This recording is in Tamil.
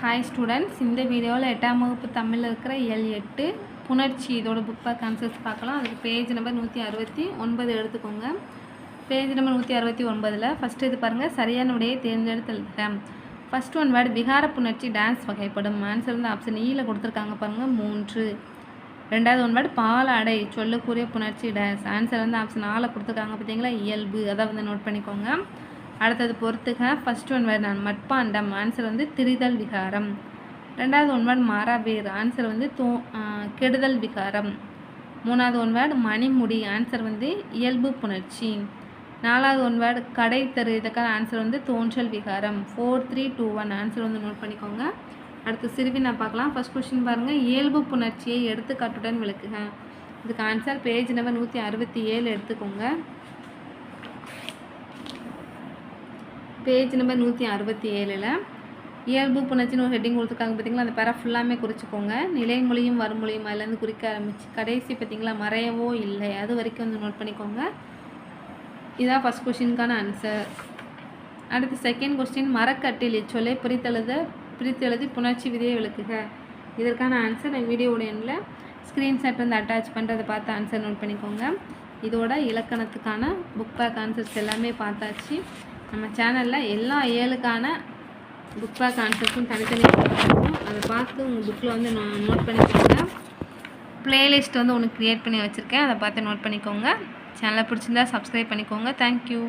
ஹாய் ஸ்டூடெண்ட்ஸ் இந்த வீடியோவில் எட்டாம் வகுப்பு தமிழில் இருக்கிற எல் எட்டு புணர்ச்சி. இதோட புக் பேக் கான்செப்ட்ஸ் பார்க்கலாம். அதுக்கு பேஜ் நம்பர் நூற்றி அறுபத்தி ஒன்பது எடுத்துக்கோங்க. பேஜ் நம்பர் நூற்றி அறுபத்தி ஒன்பதில் ஃபஸ்ட்டு இது பாருங்கள் சரியான விடையை தேர்ந்தெடுத்துருக்கேன் ஃபஸ்ட் ஒன் வேர்டு விகார புணர்ச்சி டான்ஸ் வகைப்படும். ஆன்சர் வந்து ஆப்ஷன் ஈயில் e கொடுத்துருக்காங்க பாருங்கள் மூன்று. ரெண்டாவது ஒன் வேர்டு பால் அடை சொல்லக்கூடிய புணர்ச்சி டான்ஸ் ஆன்சர் வந்து ஆப்ஷன் ஆளை கொடுத்துருக்காங்க. பார்த்தீங்களா இயல்பு. அதை வந்து நோட் பண்ணிக்கோங்க. அடுத்தது பொறுத்துக. ஃபர்ஸ்ட் ஒன் வேர்டு நான் மட்பாண்டம். ஆன்சர் வந்து திரிதல் விகாரம். ரெண்டாவது ஒன் வேர்டு மாறாவேர் ஆன்சர் வந்து தோ கெடுதல் விகாரம். மூணாவது ஒன் வேர்டு மணிமுடி. ஆன்சர் வந்து இயல்பு புணர்ச்சி. நாலாவது ஒன் வேர்டு கடை தெரு. இதுக்கான ஆன்சர் வந்து தோன்றல் விகாரம். Four three two one answer வந்து நோட் பண்ணிக்கோங்க. அடுத்து சிறுவி நான் பார்க்கலாம். ஃபஸ்ட் கொஸ்டின் பாருங்கள் இயல்பு புணர்ச்சியை எடுத்துக்காட்டுடன் விளக்குக. இதுக்கு ஆன்சர் பேஜ் நம்பர் நூற்றி அறுபத்தி ஏழு எடுத்துக்கோங்க. பேஜ் நம்பர் நூற்றி அறுபத்தி ஏழில் இயல்பு புணர்ச்சின்னு ஒரு ஹெட்டிங் கொடுத்துருக்காங்க பார்த்தீங்களா அந்த பேரா ஃபுல்லாமே குறிச்சிக்கோங்க. நிலைமொழியும் வறுமொழியும் அதுலேருந்து குறிக்க ஆரம்பிச்சு கடைசி பார்த்தீங்களா மறையவோ இல்லை. அது வரைக்கும் வந்து நோட் பண்ணிக்கோங்க. இதான் ஃபஸ்ட் கொஷினுக்கான ஆன்சர் அடுத்து செகண்ட் கொஸ்டின் மரக்கட்டில் இச்சொல்லை பிரித்தெழுத பிரித்தெழுதி புணர்ச்சி விதியை விளக்குக. இதற்கான ஆன்சர் நான் வீடியோட எண்ணில் ஸ்க்ரீன்ஷாட் வந்து அட்டாச் பண்ணுறதை பார்த்து ஆன்சர் நோட் பண்ணிக்கோங்க. இதோட இலக்கணத்துக்கான புக் பேக் ஆன்சர்ஸ் எல்லாமே பார்த்தாச்சு. நம்ம சேனலில் எல்லா ஏழுக்கான புக் பேக் கான்செப்ட்டும் தனித்தனியாக இருக்கும் அதை பார்த்து உங்கள் புக்கில் வந்து நோ- நோட் பண்ணிக்கோங்க ப்ளேலிஸ்ட் வந்து ஒன்று க்ரியேட் பண்ணி வச்சுருக்கேன். அதை பார்த்து நோட் பண்ணிக்கோங்க. சேனலை பிடிச்சிருந்தா சப்ஸ்கிரைப் பண்ணிக்கோங்க. தேங்க்யூ